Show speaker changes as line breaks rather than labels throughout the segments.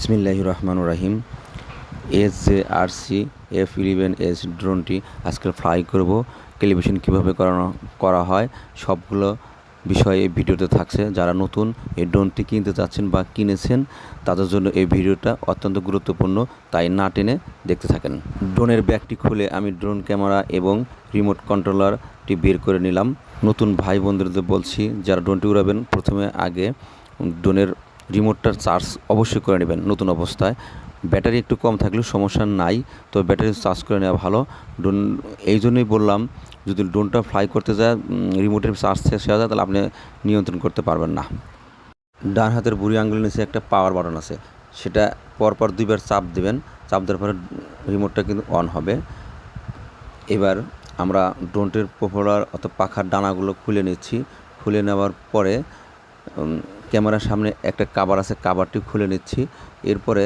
বিসমিল্লাহ রহমান রাহিম। S J R C, F eleven, S ড্রোনটি আজকে ফ্লাই করব। টেলিভিশন কীভাবে করানো, করা হয়, সবগুলো বিষয় এই ভিডিওতে থাকছে। যারা নতুন এই ড্রোনটি কিনতে চাচ্ছেন বা কিনেছেন, তাদের জন্য এই ভিডিওটা অত্যন্ত গুরুত্বপূর্ণ, তাই না টেনে দেখতে থাকেন। ড্রোনের ব্যাগটি খুলে আমি ড্রোন ক্যামেরা এবং রিমোট কন্ট্রোলারটি বের করে নিলাম। নতুন ভাই বোনদের বলছি, যারা ড্রোনটি উড়াবেন, প্রথমে আগে ড্রোনের রিমোটটার চার্জ অবশ্যই করে নেবেন নতুন অবস্থায়। ব্যাটারি একটু কম থাকলেও সমস্যা নাই, তো ব্যাটারি চার্জ করে নেওয়া ভালো। ড্রোন, এই জন্যই বললাম, যদি ড্রোনটা ফ্লাই করতে যায় রিমোটের চার্জ শেষ হয়ে যায়, তাহলে আপনি নিয়ন্ত্রণ করতে পারবেন না। ডান হাতের বুড়ি আঙ্গুলের নিচে একটা পাওয়ার বাটন আছে, সেটা পরপর দুইবার চাপ দেবেন, চাপ দেওয়ার পরে রিমোটটা কিন্তু অন হবে। এবার আমরা ড্রোনটির পপুলার অর্থাৎ পাখার ডানাগুলো খুলে নিচ্ছি। খুলে নেওয়ার পরে ক্যামেরার সামনে একটা কাবার আছে কাবারটি খুলে নিচ্ছি। এরপরে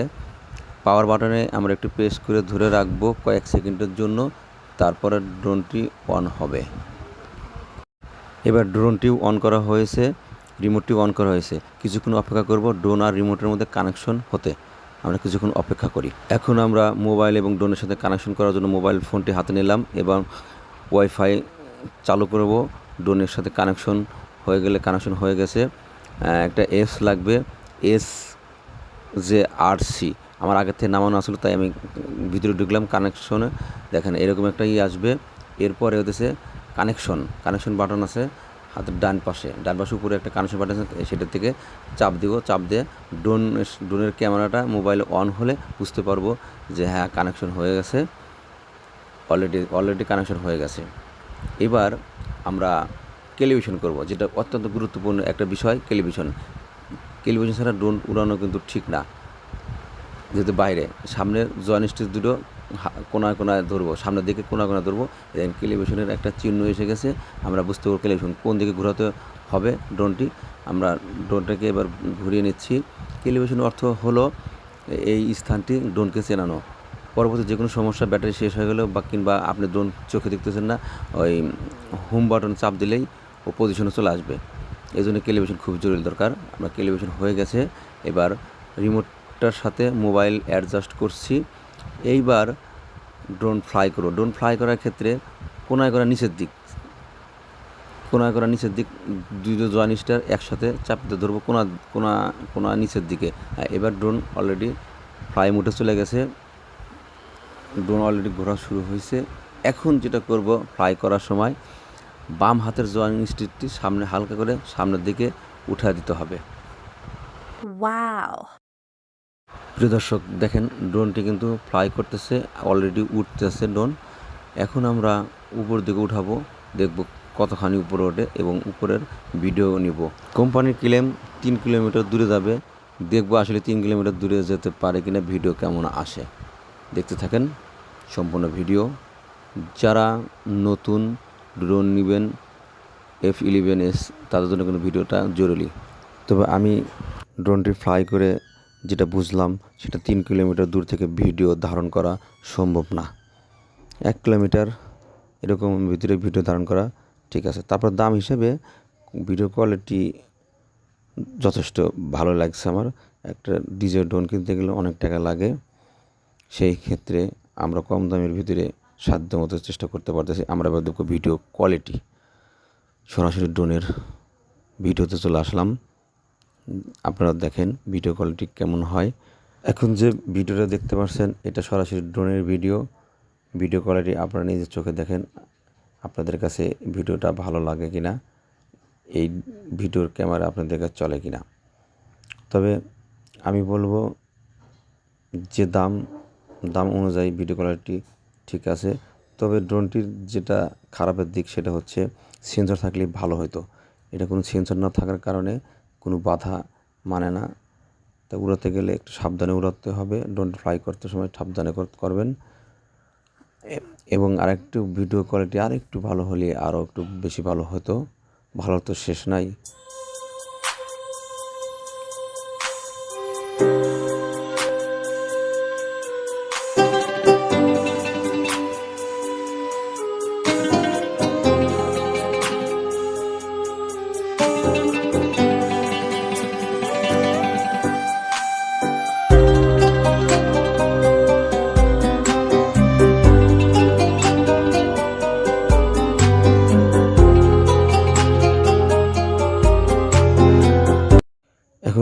পাওয়ার বাটনে আমরা একটু প্রেস করে ধরে রাখব কয়েক সেকেন্ডের জন্য, তারপরে ড্রোনটি অন হবে। এবার ড্রোনটিও অন করা হয়েছে রিমোটটি অন করা হয়েছে। কিছুক্ষণ অপেক্ষা করব ড্রোন আর রিমোটের মধ্যে কানেকশন হতে। আমরা কিছুক্ষণ অপেক্ষা করি। এখন আমরা মোবাইল এবং ড্রোনের সাথে কানেকশন করার জন্য মোবাইল ফোনটি হাতে নিলাম এবং ওয়াইফাই চালু করব। ড্রোনের সাথে কানেকশন হয়ে গেলে কানেকশন হয়ে গেছে। একটা এস লাগবে এস যে আর সি আমার আগের থেকে নামানো আসলো তাই আমি ভিতরে ঢুকলাম কানেকশনে দেখেন, এরকম একটা ই আসবে। এরপরে হতেছে কানেকশন কানেকশন বাটন আছে হাতের ডান পাশে। ডান পাশে উপরে একটা কানেকশন বাটন আছে সেটার থেকে চাপ দিব। চাপ দিয়ে ড্রোন ড্রোনের ক্যামেরাটা মোবাইল অন হলে বুঝতে পারব যে হ্যাঁ কানেকশন হয়ে গেছে। অলরেডি অলরেডি কানেকশন হয়ে গেছে। এবার আমরা টেলিভিশন করব, যেটা অত্যন্ত গুরুত্বপূর্ণ একটা বিষয়, টেলিভিশন। টেলিভিশন ছাড়া ড্রোন উড়ানো কিন্তু ঠিক না। যেহেতু বাইরে সামনের জয়েন স্টিচ দুটো কোনায় কোনায় ধরবো, সামনের দিকে কোনায় কোনায় ধরবো দেন টেলিভিশনের একটা চিহ্ন এসে গেছে, আমরা বুঝতে পারব টেলিভিশন কোন দিকে ঘোরাতে হবে ড্রোনটি। আমরা ড্রোনটাকে এবার ঘুরিয়ে নিচ্ছি। টেলিভিশন অর্থ হলো এই স্থানটি ড্রোনকে চেনানো। পরবর্তী যে কোনো সমস্যা ব্যাটারি শেষ হয়ে গেলেও বা কিংবা আপনি ড্রোন চোখে দেখতেছেন না, ওই হোম বাটন চাপ দিলেই ও পজিশনে চলে আসবে। এই জন্য টেলিভিশন খুব জরুরি দরকার। আমরা টেলিভিশন হয়ে গেছে। এবার রিমোটটার সাথে মোবাইল অ্যাডজাস্ট করছি। এইবার ড্রোন ফ্লাই করো ড্রোন ফ্লাই করার ক্ষেত্রে কোনায় করা নিচের দিক, কোনায় করা নিচের দিক দুটো জয়েনিস্টার একসাথে চাপতে ধরবো কোনা কোনা কোনা নিচের দিকে। এবার ড্রোন অলরেডি ফ্লাই মোটে চলে গেছে। ড্রোন অলরেডি ঘোরা শুরু হয়েছে। এখন যেটা করব ফ্লাই করার সময় বাম হাতের জয়েনিং স্টিকটি সামনে হালকা করে সামনের দিকে উঠা দিতে হবে. প্রিয় দর্শক দেখেন ড্রোনটি কিন্তু ফ্লাই করতেছে অলরেডি উঠতেছে ড্রোন। এখন আমরা উপর দিকে উঠাবো দেখব কতখানি উপরে ওঠে এবং উপরের ভিডিও নিব। কোম্পানির ক্লেম তিন কিলোমিটার দূরে যাবে দেখব আসলে তিন কিলোমিটার দূরে যেতে পারে কিনা ভিডিও কেমন আসে। দেখতে থাকেন সম্পূর্ণ ভিডিও। যারা নতুন ড্রোন নেবেন এফ ইলেভেন এস তাদের জন্য কিন্তু ভিডিওটা জরুরি। তবে আমি ড্রোনটি ফ্লাই করে যেটা বুঝলাম, সেটা তিন কিলোমিটার দূর থেকে ভিডিও ধারণ করা সম্ভব না। এক কিলোমিটার এরকম ভিতরে ভিডিও ধারণ করা ঠিক আছে। তারপর দাম হিসেবে ভিডিও কোয়ালিটি যথেষ্ট ভালো লাগছে আমার। একটা ডিজে ড্রোন কিনতে গেলে অনেক টাকা লাগে। সেই ক্ষেত্রে আমরা কম দামের ভিতরে সাধ্য মতো চেষ্টা করতে পারতেছি। আমরা এবার দেখব ভিডিও কোয়ালিটি সরাসরি ড্রোনের ভিডিওতে চলে আসলাম। আপনারা দেখেন ভিডিও কোয়ালিটি কেমন হয়। এখন যে ভিডিওটা দেখতে পাচ্ছেন এটা সরাসরি ড্রোনের ভিডিও ভিডিও কোয়ালিটি আপনারা নিজের চোখে দেখেন, আপনাদের কাছে ভিডিওটা ভালো লাগে কি না এই ভিডিওর ক্যামেরা আপনাদের কাছে চলে কি না তবে আমি বলব যে দাম দাম অনুযায়ী ভিডিও কোয়ালিটি ঠিক আছে। তবে ড্রোনটির যেটা খারাপের দিক সেটা হচ্ছে সেন্সর থাকলে ভালো হতো এটা কোনো সেন্সর না থাকার কারণে কোনো বাধা মানে না। তা উড়াতে গেলে একটু সাবধানে উড়াতে হবে। ড্রোন ফ্লাই করতে সময় সাবধানে কর- করবেন। এবং আরেকটু ভিডিও কোয়ালিটি আর একটু ভালো হলে আরও একটু বেশি ভালো হতো। ভালো তো শেষ নাই।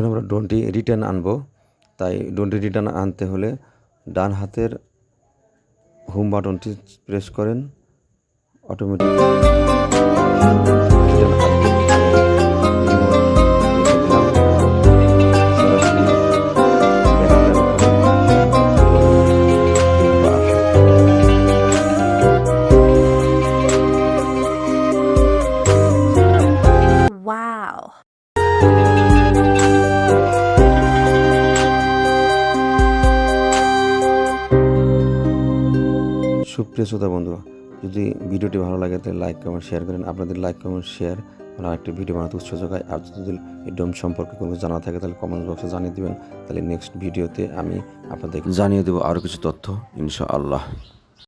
আমরা ডোনটি রিটার্ন আনব। তাই ডোনটি রিটার্ন আনতে হলে ডান হাতের হোম বাটনটি প্রেস করেন। অটোমেটিক সুপ্রিয় শ্রোতা বন্ধুরা, যদি ভিডিওটি ভালো লাগে, তাহলে লাইক কমেন্ট শেয়ার করেন। আপনাদের লাইক কমেন্ট শেয়ার আর একটি ভিডিও বানাতে উৎসাহ যোগায়। আর যদি এই ডোম সম্পর্কে কোনো জানা থাকে, তাহলে কমেন্ট বক্সে জানিয়ে দেবেন। তাহলে নেক্সট ভিডিওতে আমি আপনাদের জানিয়ে দেবো আরও কিছু তথ্য, ইনশাআল্লাহ।